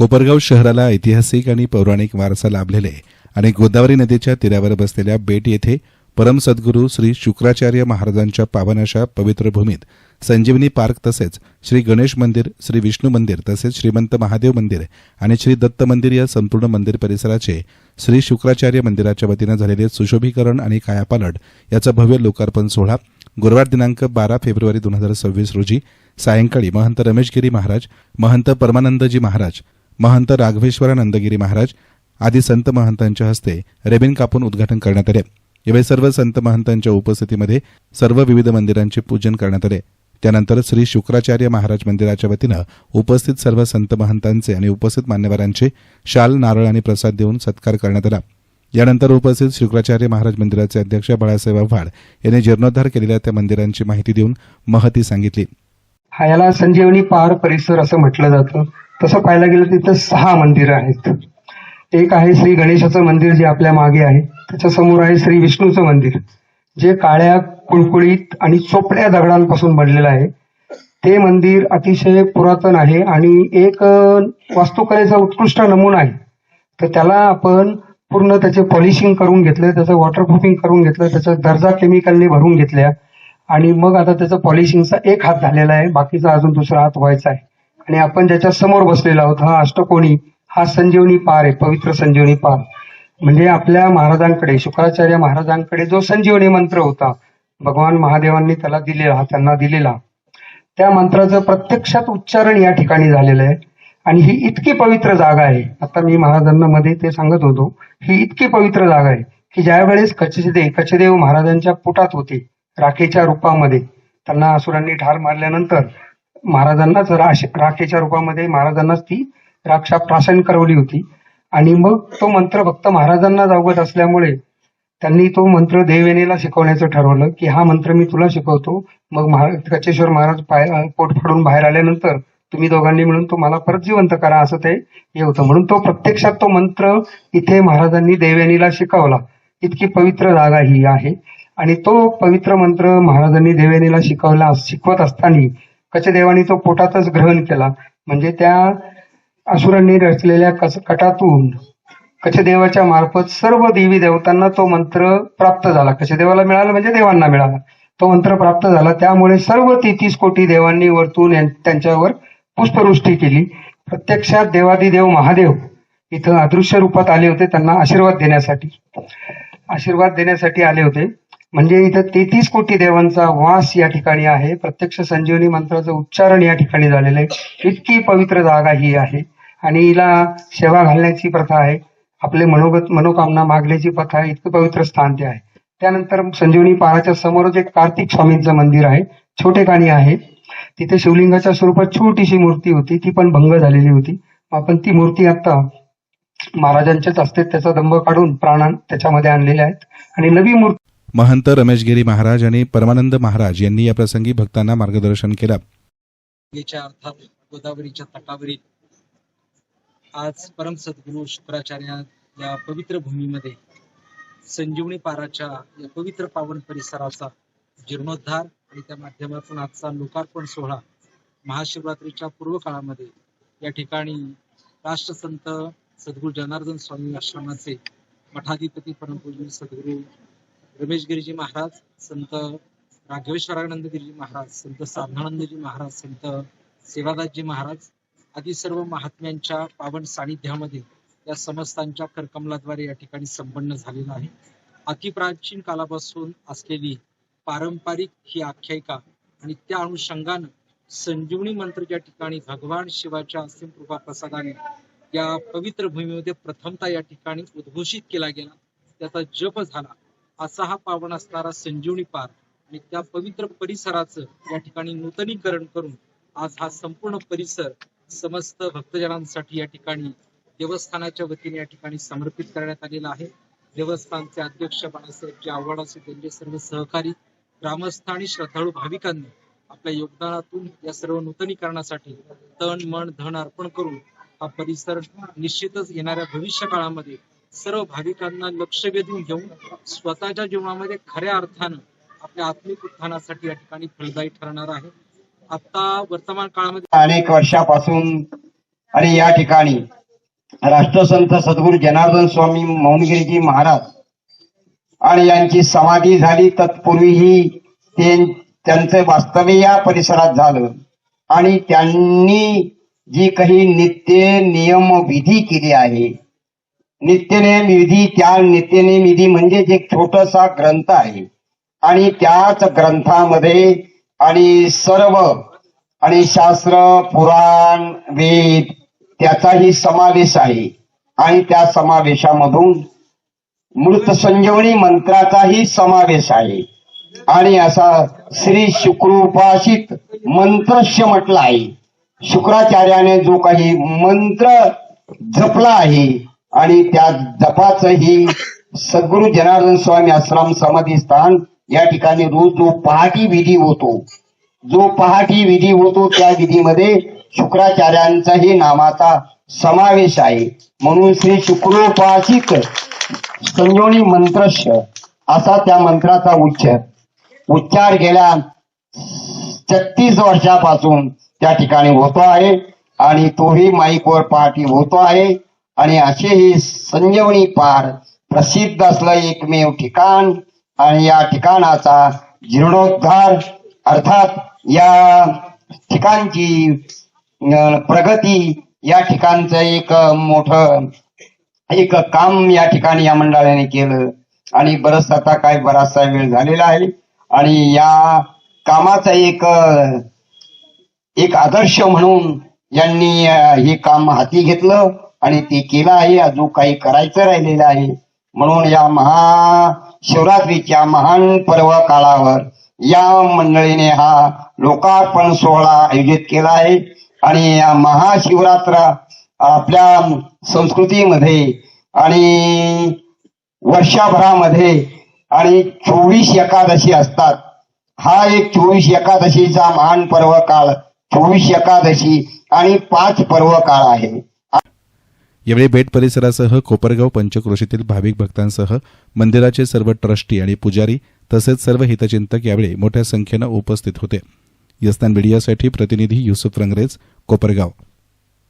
कोपरगाव शहराला ऐतिहासिक आणि पौराणिक वारसा लाभलेले आणि गोदावरी नदीच्या तीरावर बसलेल्या बेट येथे परम सद्गुरू श्री शुक्राचार्य महाराजांच्या पावन अशा पवित्र भूमीत संजीवनी पार्क तसेच श्री गणेश मंदिर श्री विष्णू मंदिर तसेच श्रीमंत महादेव मंदिर आणि श्री दत्त मंदिर या संपूर्ण मंदिर परिसराचे श्री शुक्राचार्य मंदिराच्या वतीनं झालेले सुशोभीकरण आणि कायापालट याचा भव्य लोकार्पण सोहळा गुरुवार दिनांक बारा फेब्रुवारी दोन हजार सव्वीस रोजी सायंकाळी महंत रमेशगिरी महाराज महंत परमानंदजी महाराज महंत राघवेश्वरानंदगिरी महाराज आदी संत महंतांच्या हस्ते रेबिन कापून उद्घाटन करण्यात आले. यावेळी सर्व संत महंतांच्या उपस्थितीमध्ये सर्व विविध मंदिरांचे पूजन करण्यात आले. त्यानंतर श्री शुक्राचार्य महाराज मंदिराच्या वतीनं उपस्थित सर्व संत महंतांचे आणि उपस्थित मान्यवरांचे शाल नारळ आणि प्रसाद देऊन सत्कार करण्यात आला. यानंतर उपस्थित शुक्राचार्य महाराज मंदिराचे अध्यक्ष बाळासाहेब आव्हाड यांनी जीर्णोद्धार केलेल्या त्या मंदिरांची माहिती देऊन महती सांगितली. हा याला संजीवनी पहाड परिसर असं म्हटलं जातं. तसं पाहायला गेलं तिथं सहा मंदिरं आहेत. एक आहे श्री गणेशाचं मंदिर जे आपल्या मागे आहे. त्याच्यासमोर आहे श्री विष्णूचं मंदिर. जे काळ्या कुळकुळीत आणि चोपड्या दगडांपासून बनलेलं आहे. ते मंदिर अतिशय पुरातन आहे आणि एक वास्तुकलेचा उत्कृष्ट नमुना आहे. तर त्याला आपण पूर्ण त्याचे पॉलिशिंग करून घेतलं त्याचं वॉटरप्रूफिंग करून घेतलं त्याचा दर्जा केमिकलने भरून घेतल्या. आणि मग आता त्याचं पॉलिशिंगचा एक हात झालेला आहे. बाकीचा अजून दुसरा हात व्हायचा आहे. आणि आपण ज्याच्या समोर बसलेला आहोत हा अष्टकोणी हा संजीवनी पार आहे पवित्र संजीवनी पार. म्हणजे आपल्या महाराजांकडे शुक्राचार्य महाराजांकडे जो संजीवनी मंत्र होता भगवान महादेवांनी त्याला दिलेला त्यांना दिलेला. त्या मंत्राचं प्रत्यक्षात उच्चारण या ठिकाणी झालेलं आहे. आणि ही इतकी पवित्र जागा आहे. आता मी महाराजांना मध्ये ते सांगत होतो ही इतकी पवित्र जागा आहे की ज्या वेळेस कचदेव कचदेव महाराजांच्या पोटात होते राखेच्या रूपामध्ये त्यांना असुरांनी ठार मारल्यानंतर महाराजांनाच राखेच्या रूपामध्ये महाराजांनाच ती राक्षा प्राशन करवली होती. आणि मग तो मंत्र फक्त महाराजांना जागवत असल्यामुळे त्यांनी तो मंत्र देवयानीला शिकवण्याचं ठरवलं की हा मंत्र मी तुला शिकवतो. मग महा- कचेश्वर महाराज पोट फाडून बाहेर आल्यानंतर तुम्ही दोघांनी मिळून तो मला परत जिवंत करा असं ते हे होतं. म्हणून तो प्रत्यक्षात तो मंत्र इथे महाराजांनी देवयानीला शिकवला. इतकी पवित्र जागा ही आहे. आणि तो पवित्र मंत्र महाराजांनी देवयानीला शिकवला शिकवत असताना कचदेवानी तो पोटातच ग्रहण केला. म्हणजे त्या असुरांनी रचलेल्या कटातून कचदेवाच्या मार्फत सर्व देवी देवतांना तो मंत्र प्राप्त झाला. कचदेवाला मिळाला म्हणजे देवांना मिळाला. तो मंत्र प्राप्त झाला. त्यामुळे सर्व तेहतीस कोटी देवांनी वरतून त्यांच्यावर पुष्पवृष्टी केली. प्रत्यक्षात देवादिदेव महादेव इथं अदृश्य रूपात आले होते त्यांना आशीर्वाद देण्यासाठी. आशीर्वाद देण्यासाठी आले होते. म्हणजे इथं तेहतीस कोटी देवांचा वास या ठिकाणी आहे. प्रत्यक्ष संजीवनी मंत्राचं उच्चारण या ठिकाणी झालेलं आहे. इतकी पवित्र जागा ही आहे. आणि हिला सेवा घालण्याची प्रथा आहे. आपले मनोगत मनोकामना मागण्याची प्रथा आहे. इतकं पवित्र स्थान ते आहे. त्यानंतर संजीवनी पहाडाच्या समोरच एक कार्तिक स्वामींचं मंदिर आहे. छोटे काणी आहे. तिथे शिवलिंगाच्या स्वरूपात छोटीशी मूर्ती होती. ती पण भंग झालेली होती. आपण ती मूर्ती आता महाराजांच्याच असते त्याचा दंभ काढून प्राण त्याच्यामध्ये आणलेले आहेत. आणि नवी मूर्ती महंत रमेशगिरी महाराज आणि परमानंद महाराज यांनी या प्रसंगी भक्तांना मार्गदर्शन केलं. अर्थात गोदावरीच्या तटावरील आज परम सद्गुरू शुक्राचार्य या पवित्र भूमीमध्ये संजीवनी पाराच्या या पवित्र पावन परिसराचा जीर्णोद्धार आणि त्या माध्यमातून आजचा लोकार्पण सोहळा महाशिवरात्रीच्या पूर्व काळामध्ये या ठिकाणी राष्ट्रसंत सद्गुरू जनार्दन स्वामी आश्रमाचे मठाधिपती परमपूज्य सद्गुरू रमेश गिरीजी महाराज संत राघवेश्वरानंद गिरीजी महाराज संत साधनानंदजी महाराज संत सेवादासजी महाराज आदी सर्व महात्म्यांच्या पावन सानिध्यामध्ये या समस्तांच्या करकमलाद्वारे या ठिकाणी संपन्न झालेला आहे. अतिप्राचीन कालापासून असलेली पारंपरिक ही आख्यायिका आणि त्या अनुषंगानं संजीवनी मंत्र ज्या ठिकाणी भगवान शिवाच्या असीम कृपा प्रसादाने या पवित्र भूमीमध्ये प्रथमता या ठिकाणी उद्घोषित केला गेला त्याचा जप झाला. असा हा पावन असणारा संजीवनी पार्क आणि त्या पवित्र परिसराचं या ठिकाणी नूतनीकरण करून आज हा संपूर्ण परिसर समस्त भक्तजनांसाठी या ठिकाणी देवस्थानाच्या वतीने या ठिकाणी समर्पित करण्यात आलेला आहे. देवस्थानचे अध्यक्ष बाळासाहेबजी आव्हाड असे त्यांचे सर्व सहकारी ग्रामस्थ आणि श्रद्धाळू भाविकांनी आपल्या योगदानातून या सर्व नूतनीकरणासाठी तन मन धन अर्पण करून हा परिसर निश्चितच येणाऱ्या भविष्य काळामध्ये सर्व भाविकांना लक्ष वेधून घेऊन स्वतःच्या जीवनामध्ये खऱ्या अर्थानं आपल्या आत्मिक उत्थानासाठी या ठिकाणी फलदायी ठरणार आहे. आता वर्तमान काळामध्ये अनेक वर्षापासून आणि या ठिकाणी राष्ट्रसंत सद्गुरू जनार्दन स्वामी मौनगिरीजी महाराज आणि यांची समाधी झाली. तत्पूर्वीही ते त्यांचं वास्तव्य या परिसरात झालं. आणि त्यांनी जी काही नित्य नियम विधी केली आहे नित्यनेम विधी त्या नित्यनेम विधी म्हणजे एक छोटासा ग्रंथ आहे. आणि त्याच ग्रंथामध्ये आणि सर्व आणि शास्त्र पुराण वेद त्याचाही समावेश आहे. आणि त्या समावेशामधून मृत संजीवनी मंत्राचाही समावेश आहे. आणि असा श्री शुक्रोपासित मंत्रश्य म्हटलं आहे. शुक्राचार्याने जो काही मंत्र जपला आहे आणि त्या जपाचंही सद्गुरु जनार्दन स्वामी आश्रम समाधी स्थान या ठिकाणी रोज जो पहाटी विधी होतो जो पहाटी विधी होतो त्या विधीमध्ये शुक्राचार्यांचाही नामाचा समावेश आहे. म्हणून श्री शुक्रोपासित संयोनी मंत्रस्य असा त्या मंत्राचा उच्चार उच्चार गेल्या छत्तीस वर्षापासून त्या ठिकाणी होतो आहे आणि तोही माईकवर पहाटी होतो आहे. आणि असे हे संजीवनी पार प्रसिद्ध असलं एकमेव ठिकाण. आणि या ठिकाणाचा जीर्णोद्धार अर्थात या ठिकाणची प्रगती या ठिकाणचं एक मोठं एक काम या ठिकाणी या मंडळाने केलं. आणि बरंच आता काय बराचसा वेळ झालेला आहे. आणि या कामाचा एक एक आदर्श म्हणून यांनी हे काम हाती घेतलं. आणि ते केलं आहे. अजून काही करायचं राहिलेलं आहे. म्हणून या महाशिवरात्रीच्या महान पर्व काळावर या मंडळीने हा लोकार्पण सोहळा आयोजित केला आहे. आणि या महाशिवरात्र आपल्या संस्कृतीमध्ये आणि वर्षभरामध्ये आणि चोवीस एकादशी असतात. हा एक चोवीस एकादशीचा महान पर्व काळ चोवीस एकादशी आणि पाच पर्व काळ आहे. यावेळी बेट परिसरासह कोपरगाव पंचक्रोशीतील भाविक भक्तांसह मंदिराचे सर्व ट्रस्टी आणि पुजारी तसेच सर्व हितचिंतक यावेळी मोठ्या संख्येनं उपस्थित होते. यस्तान मीडियासाठी प्रतिनिधी युसुफ रंगरेज कोपरगाव.